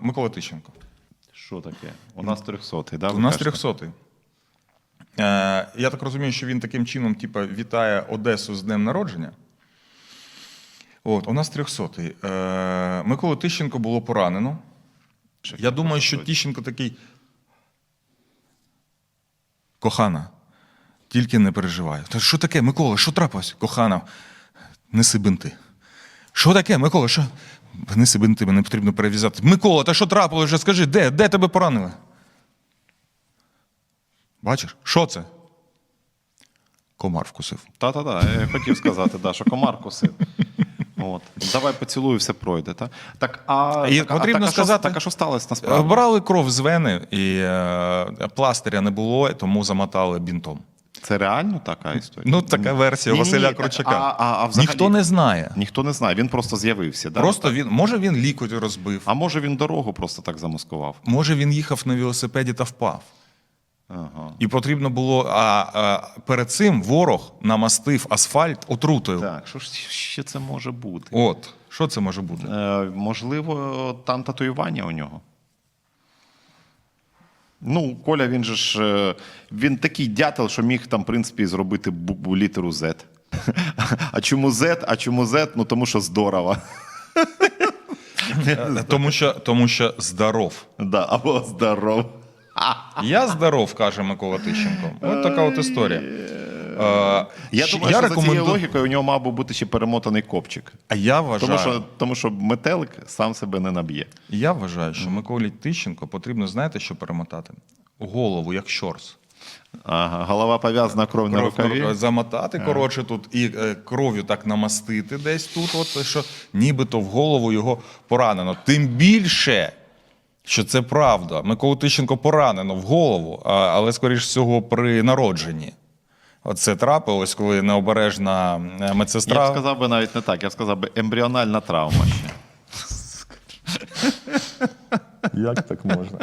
Микола Тищенко. Що таке? У нас 300-й, да? У нас кажете? 300-й. Е, я так розумію, що він таким чином, типа, вітає Одесу з днем народження. От, у нас 300-й. Е, Миколу Тищенко було поранено. Я думаю, що Тищенко такий. Кохана, тільки не переживай. Та що таке, Микола, що трапилось? Кохана, неси бинти. Що таке, Микола? Що? Неси бинти, мене потрібно перев'язати. Микола, та що трапилось вже? Скажи, де? Де тебе поранили? Бачиш, що це? Комар вкусив. Та-та-та, я хотів сказати, да, що комар косив. От. Давай поцілую, все пройде. Та? Так, а, І так, потрібно а що- сказати- так, а що сталося насправді? Брали кров з вени, і е, пластиря не було, тому замотали бінтом. Це реально така історія? Ну, така версія Ні-ні-ні, Василя так, Кручака. А, а, а взагалі... Ніхто не знає. Ніхто не знає, він просто з'явився. Да? Просто він, може він лікоть розбив, А може він дорогу просто так замаскував? може він їхав на велосипеді та впав. Ага. І потрібно було. А, а перед цим ворог намастив асфальт отрутою. Так, що ж ще це може бути? От, що це може бути? Е, можливо, там татуювання у нього. Ну, Коля, він же ж е, він такий дятел, що міг там, в принципі, зробити літеру Z. А чому Z? А чому Z? Ну тому що здорово. Е, Тому що, тому що здоров. Да, або здоров. Я здоров, каже Микола Тищенко. От така от історія. Е, Я думаю, що за цією логікою у нього мав би бути ще перемотаний копчик. А я вважаю, Тому що, тому що метелик сам себе не наб'є. я вважаю, що Миколі Тищенко потрібно, знаєте, що перемотати? Голову, як щорс. Ага, голова пов'язана кров на рукаві. замотати, коротше, тут і е, кров'ю так намастити десь тут, от, що нібито в голову його поранено. Тим більше, що це правда. Миколу Тищенко поранено в голову, а- але, скоріш всього, при народженні. Оце трапилось, коли необережна медсестра. Я б сказав би навіть не так, я б сказав би ембріональна травма ще. Як так можна?